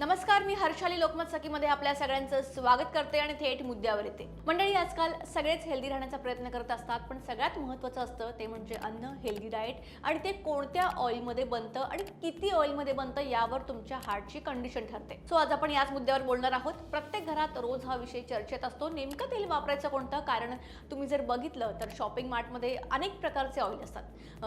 नमस्कार मी हर्षाली लोकमत सखीमध्ये आपल्या सगळ्यांचं स्वागत करते आणि थेट मुद्द्यावर येते. मंडळी आजकाल सगळेच हेल्दी राहण्याचा प्रयत्न करत असतात पण सगळ्यात महत्त्वाचं असतं ते म्हणजे अन्न हेल्दी डाएट आणि ते कोणत्या ऑइलमध्ये बनतं आणि किती ऑइलमध्ये बनतं यावर तुमच्या हार्टची कंडिशन ठरते. सो आज आपण याच मुद्द्यावर बोलणार आहोत. प्रत्येक घरात रोज हा विषय चर्चेत असतो. नेमकं तेल वापरायचं कोणतं? कारण तुम्ही जर बघितलं तर शॉपिंग मार्टमध्ये अनेक प्रकारचे ऑइल असतात.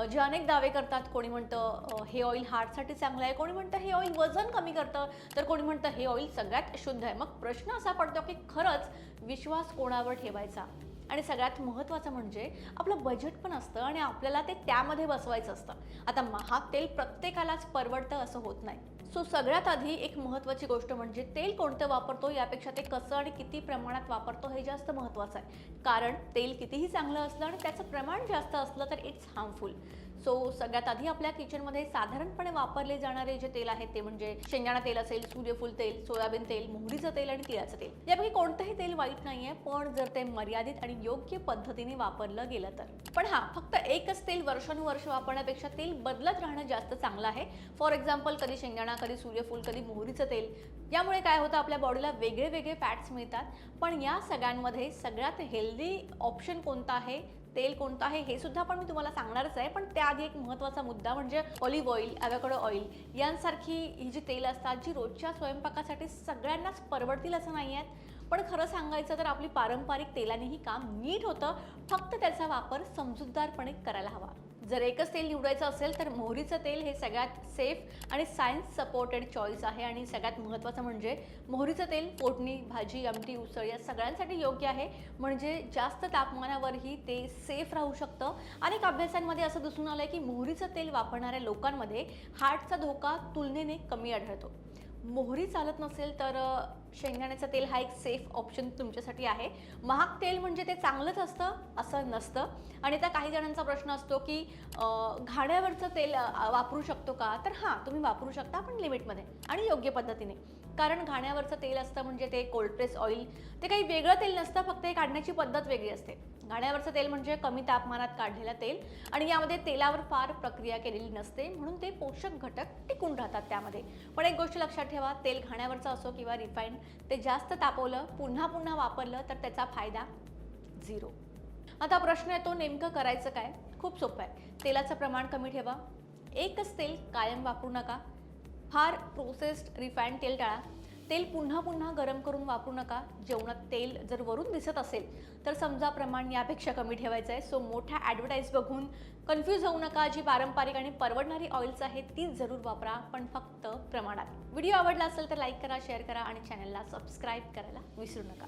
जे अनेक दावे करतात. कोणी म्हणतं हे ऑइल हार्टसाठी चांगलं आहे कोणी म्हणतं हे ऑइल वजन कमी करतं. तर कोणी म्हणतं हे ऑइल सगळ्यात शुद्ध आहे. मग प्रश्न असा पडतो की खरंच विश्वास कोणावर ठेवायचा? आणि सगळ्यात महत्त्वाचं म्हणजे आपलं बजेट पण असतं आणि आपल्याला ते त्यामध्ये बसवायचं असतं. आता महाग तेल प्रत्येकालाच परवडतं असं होत नाही. सो सगळ्यात आधी एक महत्त्वाची गोष्ट म्हणजे तेल कोणतं वापरतो यापेक्षा ते कसं आणि किती प्रमाणात वापरतो हे जास्त महत्त्वाचं आहे. कारण तेल कितीही चांगलं असलं आणि त्याचं प्रमाण जास्त असलं तर इट्स हार्मफुल सो सगळ्यात आधी आपल्या किचनमध्ये साधारणपणे वापरले जाणारे जे तेल आहेत ते म्हणजे शेंगदाणा तेल असेल सूर्यफूल तेल सोयाबीन तेल मोहरीचं तेल आणि तिळाचं तेल. यापैकी कोणतंही तेल वाईट नाहीये पण जर ते मर्यादित आणि योग्य पद्धतीने वापरलं गेलं तर. पण हा फक्त एकच तेल वर्षानुवर्ष वापरण्यापेक्षा तेल बदलत राहणं जास्त चांगलं आहे. फॉर एक्झाम्पल कधी शेंगदाणा कधी सूर्यफूल कधी मोहरीचं तेल. यामुळे काय होतं आपल्या बॉडीला वेगळे वेगळे फॅट्स मिळतात. पण या सगळ्यांमध्ये सगळ्यात हेल्दी ऑप्शन कोणता आहे? तेल कोणतं आहे हे सुद्धा पण मी तुम्हाला सांगणारच आहे. पण त्याआधी एक महत्त्वाचा मुद्दा म्हणजे ऑलिव्ह ऑइल ॲव्होकाडो ऑइल यांसारखी ही जी तेल असतात जी रोजच्या स्वयंपाकासाठी सगळ्यांनाच परवडतील असं नाही आहेत. पण खरं सांगायचं तर आपली पारंपरिक तेलानेही काम नीट होतं. फक्त त्याचा वापर समजूतदारपणे करायला हवा. जर एकच तेल निवडायचं असेल तर मोहरीचं तेल हे सगळ्यात सेफ आणि सायन्स सपोर्टेड चॉईस आहे. आणि सगळ्यात महत्त्वाचं म्हणजे मोहरीचं तेल फोडणी भाजी आमटी उसळ या सगळ्यांसाठी योग्य आहे. म्हणजे जास्त तापमानावरही ते सेफ राहू शकतं. अनेक अभ्यासांमध्ये असं दिसून आलं आहे की मोहरीचं तेल वापरणाऱ्या लोकांमध्ये हार्टचा धोका तुलनेने कमी आढळतो. मोहरी चालत नसेल तर शेंगदाण्याचं तेल हा एक सेफ ऑप्शन तुमच्यासाठी आहे. महाग तेल म्हणजे ते चांगलंच असतं असं नसतं. आणि आता काही जणांचा प्रश्न असतो की घाण्यावरचं तेल वापरू शकतो का? तर हां तुम्ही वापरू शकता पण लिमिटमध्ये आणि योग्य पद्धतीने. कारण घाण्यावरचं तेल असतं म्हणजे ते कोल्ड प्रेस ऑइल ते काही वेगळं तेल नसतं फक्त हे काढण्याची पद्धत वेगळी असते. घाण्यावरचं तेल म्हणजे कमी तापमानात काढलेलं तेल आणि यामध्ये तेलावर फार प्रक्रिया केलेली नसते म्हणून ते पोषक घटक टिकून राहतात त्यामध्ये. पण एक गोष्ट लक्षात ठेवा तेल घाण्यावरचं असो किंवा रिफाईंड ते जास्त तापवलं पुन्हा पुन्हा वापरलं तर त्याचा फायदा झिरो आता प्रश्न येतो नेमकं करायचं काय? खूप सोपं आहे. तेलाचं प्रमाण कमी ठेवा. एकच तेल कायम वापरू नका. फार प्रोसेस्ड रिफाईंड तेल टाळा. तेल पुन्हा पुन्हा गरम करून वापरू नका. जेवणात तेल जर वरून दिसत असेल तर समजा प्रमाण यापेक्षा कमी ठेवायचं आहे सो मोठ्या ॲडव्हर्टाईज बघून कन्फ्यूज होऊ नका. जी पारंपरिक आणि परवडणारी ऑइल्स आहेत ती जरूर वापरा. पण फक्त प्रमाणात. व्हिडिओ आवडला असेल तर लाईक करा शेअर करा आणि चॅनलला सबस्क्राईब करायला विसरू नका.